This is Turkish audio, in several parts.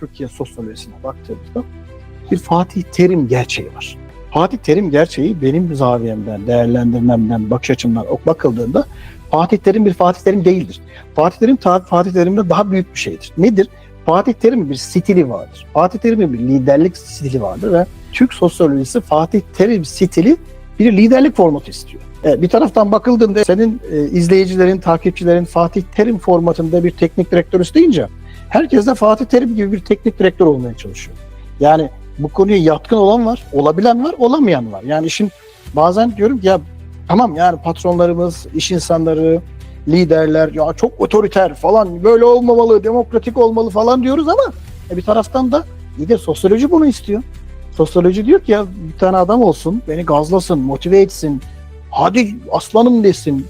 Türkiye sosyolojisine baktığımızda bir Fatih Terim gerçeği var. Fatih Terim gerçeği benim zaviyemden, değerlendirmemden, bakış açımdan bakıldığında Fatih Terim bir Fatih Terim değildir. Fatih Terim Fatih Terim'de daha büyük bir şeydir. Nedir? Fatih Terim'in bir stili vardır. Fatih Terim'in bir liderlik stili vardır ve Türk sosyolojisi Fatih Terim stili bir liderlik formatı istiyor. Evet, bir taraftan bakıldığında senin e, izleyicilerin, takipçilerin Fatih Terim formatında bir teknik direktör isteyince herkes de Fatih Terim gibi bir teknik direktör olmaya çalışıyor. Yani bu konuya yatkın olan var, olabilen var, olamayan var. Yani işin bazen diyorum ki ya tamam yani patronlarımız, iş insanları, liderler ya çok otoriter falan böyle olmamalı, demokratik olmalı falan diyoruz ama e, bir taraftan da de sosyoloji bunu istiyor. Sosyoloji diyor ki ya bir tane adam olsun, beni gazlasın, motive etsin, hadi aslanım desin,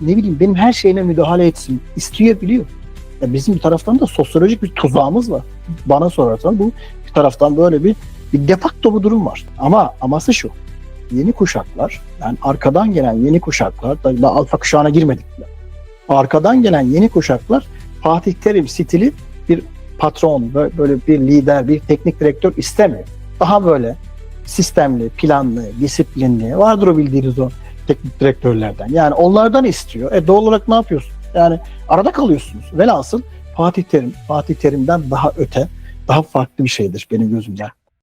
ne bileyim benim her şeyine müdahale etsin, istiyor biliyor. Ya bizim bir taraftan da sosyolojik bir tuzağımız var. Bana sorarsan bu bir taraftan böyle bir, bir defakto bir durum var. Ama aması şu, yeni kuşaklar, yani arkadan gelen yeni kuşaklar, da daha alfa kuşağına girmedik bile. Arkadan gelen yeni kuşaklar Fatih Terim stili bir patron, bö- böyle bir lider, bir teknik direktör istemiyor. Daha böyle sistemli, planlı, disiplinli, vardır o bildiğiniz o teknik direktörlerden. Yani onlardan istiyor. E doğal olarak ne yapıyorsun? Yani arada kalıyorsunuz. Velhasıl Fatih Terim, Fatih Terim'den daha öte, daha farklı bir şeydir benim gözümde.